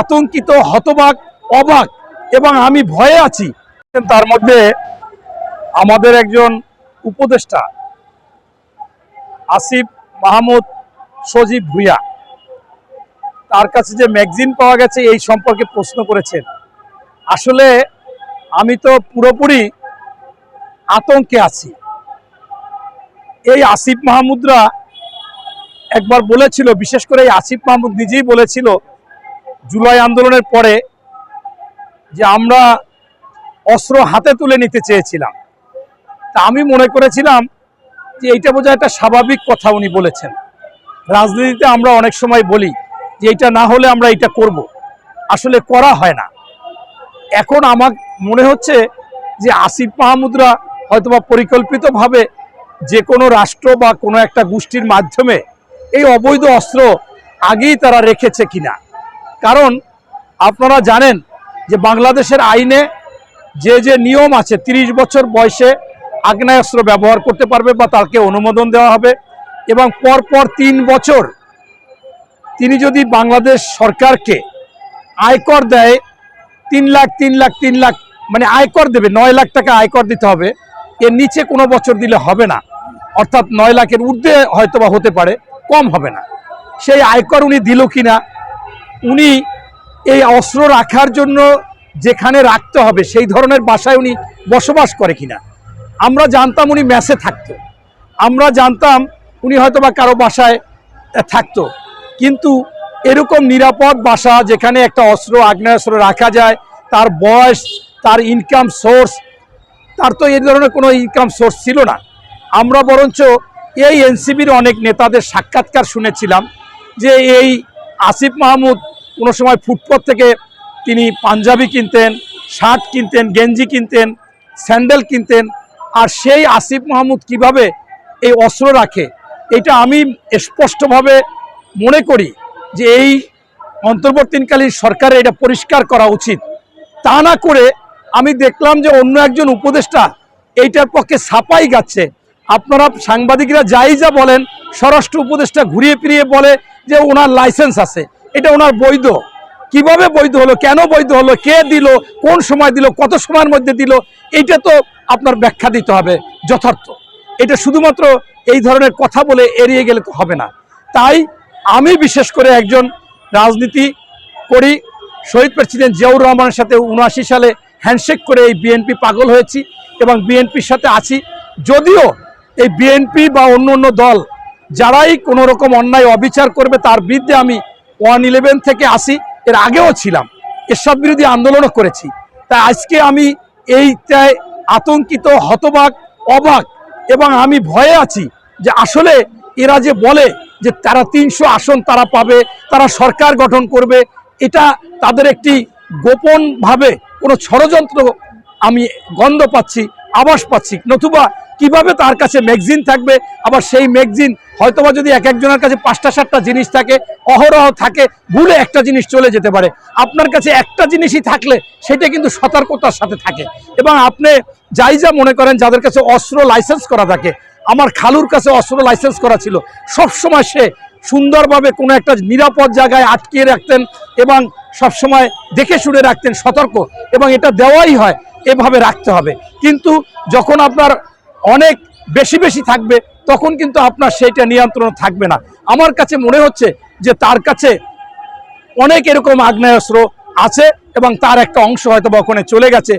আতঙ্কিত, হতবাক, অবাক এবং আমি ভয়ে আছি। তার মধ্যে আমাদের একজন উপদেষ্টা, আসিফ মাহমুদ সজীব ভুইয়া, তার কাছে যে ম্যাগজিন পাওয়া গেছে এই সম্পর্কে প্রশ্ন করেছেন। আসলে আমি তো পুরোপুরি আতঙ্কে আছি। এই আসিফ মাহমুদরা একবার বলেছিল, বিশেষ করে এই আসিফ মাহমুদ নিজেই বলেছিল জুলাই আন্দোলনের পরে যে আমরা অস্ত্র হাতে তুলে নিতে চেয়েছিলাম। তা আমি মনে করেছিলাম যে এইটা বোধহয় একটা স্বাভাবিক কথা উনি বলেছেন। রাজনীতিতে আমরা অনেক সময় বলি যে এটা না হলে আমরা এটা করব। আসলে করা হয় না। এখন আমার মনে হচ্ছে যে আসিফ মাহমুদরা হয়তোবা পরিকল্পিতভাবে যে কোনো রাষ্ট্র বা কোনো একটা গোষ্ঠীর মাধ্যমে এই অবৈধ অস্ত্র আগেই তারা রেখেছে কিনা। কারণ আপনারা জানেন যে বাংলাদেশের আইনে যে যে নিয়ম আছে ৩০ বছর বয়সে আগ্নেয়াস্ত্র ব্যবহার করতে পারবে বা তাকে অনুমোদন দেওয়া হবে এবং পরপর তিন বছর তিনি যদি বাংলাদেশ সরকারকে আয়কর দেয়, তিন লাখ তিন লাখ তিন লাখ মানে আয়কর দেবে, নয় লাখ টাকা আয়কর দিতে হবে, এর নিচে কোনো বছর দিলে হবে না। অর্থাৎ নয় লাখের ঊর্ধ্বে হয়তো বা হতে পারে, কম হবে না। সেই আয়কর উনি দিল কিনা উনি এই অস্ত্র রাখার জন্য যেখানে রাখতে হবে, সেই ধরনের বাসায় উনি বসবাস করে কিনা। আমরা জানতাম উনি ম্যাসে থাকতো। আমরা জানতাম উনি হয়তো বা কারও বাসায় থাকতো। কিন্তু এরকম নিরাপদ বাসা যেখানে একটা অস্ত্র, আগ্নেয়াস্ত্র রাখা যায়, তার বয়স, তার ইনকাম সোর্স তার তো এই ধরনের কোনো ইনকাম সোর্স ছিল না। আমরা বরঞ্চ এই এনসিবির অনেক নেতাদের সাক্ষাৎকার শুনেছিলাম যে এই আসিফ মাহমুদ কোনো সময় ফুটপথ থেকে তিনি পাঞ্জাবি কিনতেন, শার্ট কিনতেন, গেঞ্জি কিনতেন, স্যান্ডেল কিনতেন। আর সেই আসিফ মাহমুদ কীভাবে এই অস্ত্র রাখে, এটা আমি স্পষ্টভাবে মনে করি যে এই অন্তর্বর্তীকালীন সরকারের এটা পরিষ্কার করা উচিত। তা না করে আমি দেখলাম যে অন্য একজন উপদেষ্টা এইটার পক্ষে ছাপাই গাচ্ছে। আপনারা সাংবাদিকরা যাই যা বলেন, স্বরাষ্ট্র উপদেষ্টা ঘুরিয়ে ফিরিয়ে বলে যে ওনার লাইসেন্স আছে। এটা ওনার বৈধ। কীভাবে বৈধ হলো? কেন বৈধ হলো? কে দিল? কোন সময় দিল? কত সময়ের মধ্যে দিল? এইটা তো আপনার ব্যাখ্যা দিতে হবে যথার্থ। এটা শুধুমাত্র এই ধরনের কথা বলে এড়িয়ে গেলে তো হবে না। তাই আমি বিশেষ করে একজন রাজনীতি করি, শহীদ প্রেসিডেন্ট জিয়াউর রহমানের সাথে উনআশি সালে হ্যান্ডশেক করে এই বিএনপি পাগল হয়েছি এবং বিএনপির সাথে আছি। যদিও এই বিএনপি বা অন্য অন্য দল, যারাই কোনো রকম অন্যায় অবিচার করবে, তার বিরুদ্ধে আমি ওয়ান ইলেভেন থেকে আসি, এর আগেও ছিলাম। এসব বিরোধী আন্দোলনও করেছি। তাই আজকে আমি এইটায় আতঙ্কিত, হতবাক, অবাক এবং আমি ভয়ে আছি যে আসলে এরা যে বলে যে তারা তিনশো আসন তারা পাবে, তারা সরকার গঠন করবে, এটা তাদের একটি গোপনভাবে কোনো ষড়যন্ত্র আমি গন্ধ পাচ্ছি। আভাস পাচ্ছি। নতুবা কীভাবে তার কাছে ম্যাগজিন থাকবে? আবার সেই ম্যাগজিন হয়তোবা যদি এক একজনের কাছে পাঁচটা, সাতটা জিনিস থাকে, অহরহ থাকে, ভুলে একটা জিনিস চলে যেতে পারে। আপনার কাছে একটা জিনিসই থাকলে সেটা কিন্তু সতর্কতার সাথে থাকে। এবং আপনি যাই যা মনে করেন, যাদের কাছে অস্ত্র লাইসেন্স করা থাকে, আমার খালুর কাছে অস্ত্র লাইসেন্স করা ছিল সব সময় সে সুন্দরভাবে কোনো একটা নিরাপদ জায়গায় আটকিয়ে রাখতেন এবং সবসময় দেখে শুনে রাখতেন সতর্ক এবং এটা দেওয়াই হয়, এভাবে রাখতে হবে। কিন্তু যখন আপনার অনেক বেশি বেশি থাকবে, তখন কিন্তু আপনার সেইটা নিয়ন্ত্রণ থাকবে না। আমার কাছে মনে হচ্ছে যে তার কাছে অনেক এরকম আগ্নেয়াস্ত্র আছে এবং তার একটা অংশ হয়তো বা ওখানে চলে গেছে।